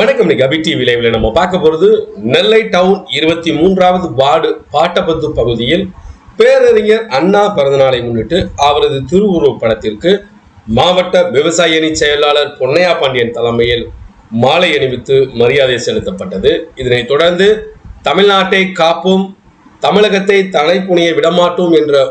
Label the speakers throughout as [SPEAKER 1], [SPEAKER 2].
[SPEAKER 1] வணக்கம் இன்னைக்கு அபி டிவி லைவ்ல நம்ம பார்க்க போறது நெல்லை டவுன் இருபத்தி மூன்றாவது வார்டு பாட்டபத்து பகுதியில் பேரறிஞர் அண்ணா பிறந்தநாளை முன்னிட்டு அவரது திருவுருவ படத்திற்கு மாவட்ட விவசாய அணி செயலாளர் பொன்னையா பாண்டியன் தலைமையில் மாலை அணிவித்து மரியாதை செலுத்தப்பட்டது. இதனைத் தொடர்ந்து தமிழ்நாட்டை காப்போம் தமிழகத்தை தலைப்புனிய விடமாட்டோம் என்ற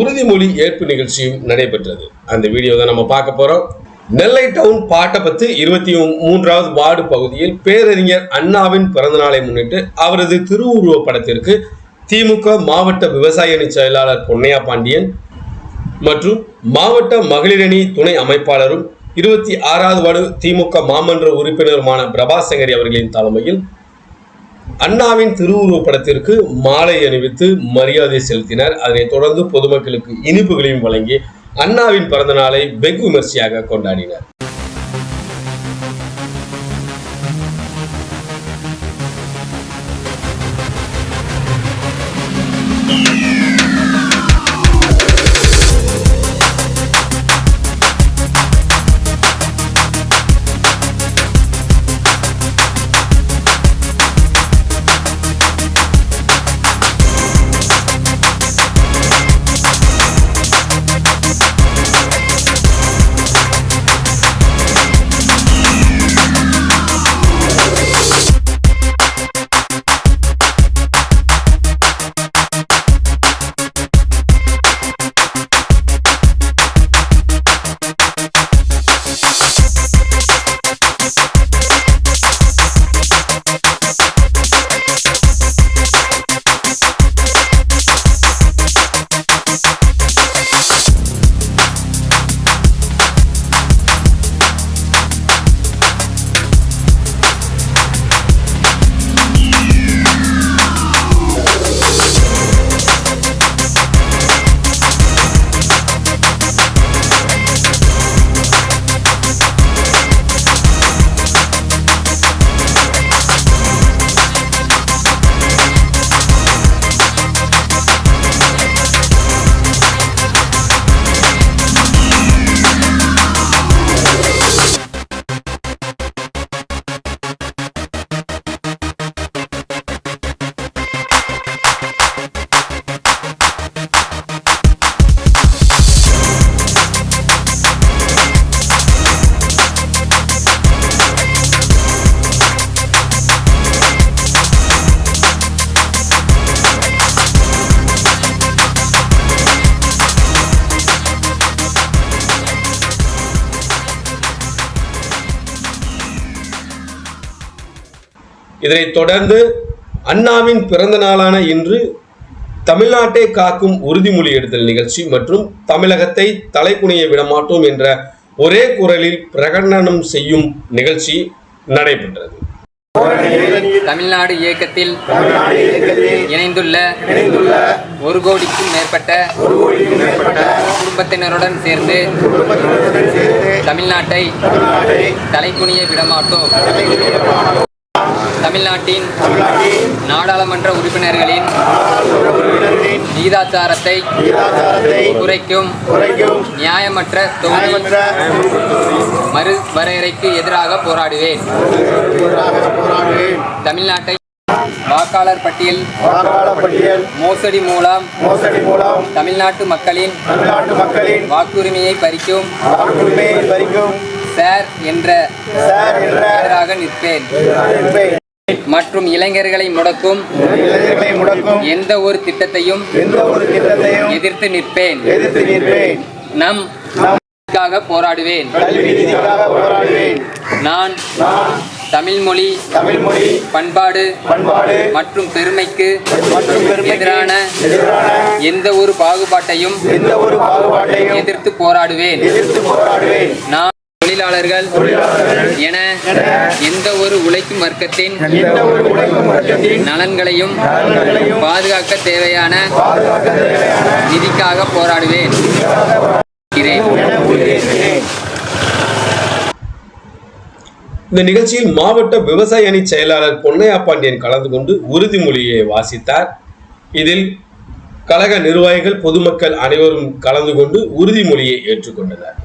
[SPEAKER 1] உறுதிமொழி ஏற்பு நிகழ்ச்சியும் நடைபெற்றது. அந்த வீடியோ தான் நம்ம பார்க்க போறோம். நெல்லை டவுன் பாட்டப்பத்து இருபத்தி மூன்றாவது வார்டு பகுதியில் பேரறிஞர் அண்ணாவின் பிறந்தநாளை முன்னிட்டு அவரது திருவுருவப் படத்திற்கு திமுக மாவட்ட விவசாய அணி செயலாளர் பொன்னையா பாண்டியன் மற்றும் மாவட்ட மகளிரணி துணை அமைப்பாளரும் இருபத்தி ஆறாவது வார்டு திமுக மாமன்ற உறுப்பினருமான பிரபாசங்கரி அவர்களின் தலைமையில் அண்ணாவின் திருவுருவப் படத்திற்கு மாலை அணிவித்து மரியாதை செலுத்தினர். அதனைத் தொடர்ந்து பொதுமக்களுக்கு இனிப்புகளையும் வழங்கி அண்ணாவின் பிறந்த நாளை வெகு விமர்சையாக கொண்டாடினர். இதனைத் தொடர்ந்து அண்ணாவின் பிறந்த நாளான இன்று தமிழ்நாட்டை காக்கும் உறுதிமொழி எடுத்தல் நிகழ்ச்சி மற்றும் தமிழகத்தை தலைக்குனிய விடமாட்டோம் என்ற ஒரே குரலில் பிரகடனம் செய்யும் நிகழ்ச்சி நடைபெற்றது.
[SPEAKER 2] தமிழ்நாடு இயக்கத்தில் இணைந்துள்ள ஒரு கோடிக்கும் மேற்பட்ட குடும்பத்தினருடன் சேர்ந்து தமிழ்நாட்டை தலைக்குனிய விடமாட்டோம். தமிழ்நாட்டின் நாடாளுமன்ற உறுப்பினர்களின் நீதாச்சாரத்தை குறைக்கும் நியாயமற்ற தொகுதி மறுவரையறைக்கு எதிராக போராடுவேன். தமிழ்நாட்டை வாக்காளர் பட்டியல்
[SPEAKER 3] பட்டியல்
[SPEAKER 2] மோசடி மூலம்
[SPEAKER 3] மோசடி மூலம்
[SPEAKER 2] தமிழ்நாட்டு மக்களின்
[SPEAKER 3] தமிழ்நாட்டு மக்களின்
[SPEAKER 2] வாக்குரிமையை பறிக்கும்
[SPEAKER 3] வாக்குரிமையை பறிக்கும்
[SPEAKER 2] சார் என்ற
[SPEAKER 3] சார் என்ற
[SPEAKER 2] எதிராக நிற்பேன். மற்றும் இளைஞர்களை முடக்கும்.
[SPEAKER 3] இளைஞர்களை முடக்கும்
[SPEAKER 2] எந்த ஒரு திட்டத்தையும்
[SPEAKER 3] எந்த ஒரு திட்டத்தையும்
[SPEAKER 2] எதிர்த்து நிற்பேன்.
[SPEAKER 3] எதிர்த்து நிற்பேன்
[SPEAKER 2] நம் போராடுவேன். நான் தமிழ் மொழி
[SPEAKER 3] தமிழ் மொழி
[SPEAKER 2] பண்பாடு
[SPEAKER 3] பண்பாடு
[SPEAKER 2] மற்றும் பெருமைக்கு
[SPEAKER 3] மற்றும்
[SPEAKER 2] எதிரான
[SPEAKER 3] எதிரான
[SPEAKER 2] எந்த ஒரு பாகுபாட்டையும்
[SPEAKER 3] எந்த ஒரு பாகுபாட்டையும்
[SPEAKER 2] எதிர்த்து போராடுவேன்
[SPEAKER 3] எதிர்த்து போராடுவேன்.
[SPEAKER 2] நான் தொழிலாளர்கள் என எந்த ஒரு உழைக்கும் வர்க்கத்தின்
[SPEAKER 3] எந்த ஒரு உழைக்கும் வர்க்கத்தின்
[SPEAKER 2] நலன்களையும் பாதுகாக்க தேவையான நிதிக்காக போராடுவேன்.
[SPEAKER 1] இந்த நிகழ்ச்சியில் மாவட்ட விவசாய அணி செயலாளர் பொன்னையா பாண்டியன் கலந்து கொண்டு உறுதிமொழியை வாசித்தார். இதில் கழக நிர்வாகிகள் பொதுமக்கள் அனைவரும் கலந்து கொண்டு உறுதிமொழியை ஏற்றுக்கொண்டனர்.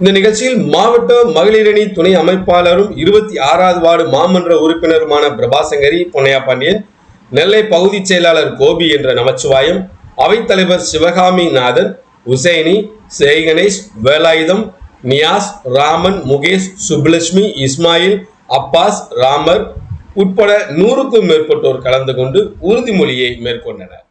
[SPEAKER 1] இந்த நிகழ்ச்சியில் மாவட்ட மகளிரணி துணை அமைப்பாளரும் இருபத்தி ஆறாவது வார்டு மாமன்ற உறுப்பினருமான பிரபாசங்கரி பொன்னையா பாண்டியன் நெல்லை பகுதி செயலாளர் கோபி என்ற நமச்சிவாயம் அவைத்தலைவர் சிவகாமி நாதன் உசைனி சேய் கணேஷ் வேலாயுதம் நியாஸ் ராமன் முகேஷ் சுப்புலட்சுமி இஸ்மாயில் அப்பாஸ் ராமர் உட்பட நூறுக்கும் மேற்பட்டோர் கலந்து கொண்டு உறுதிமொழியை மேற்கொண்டனர்.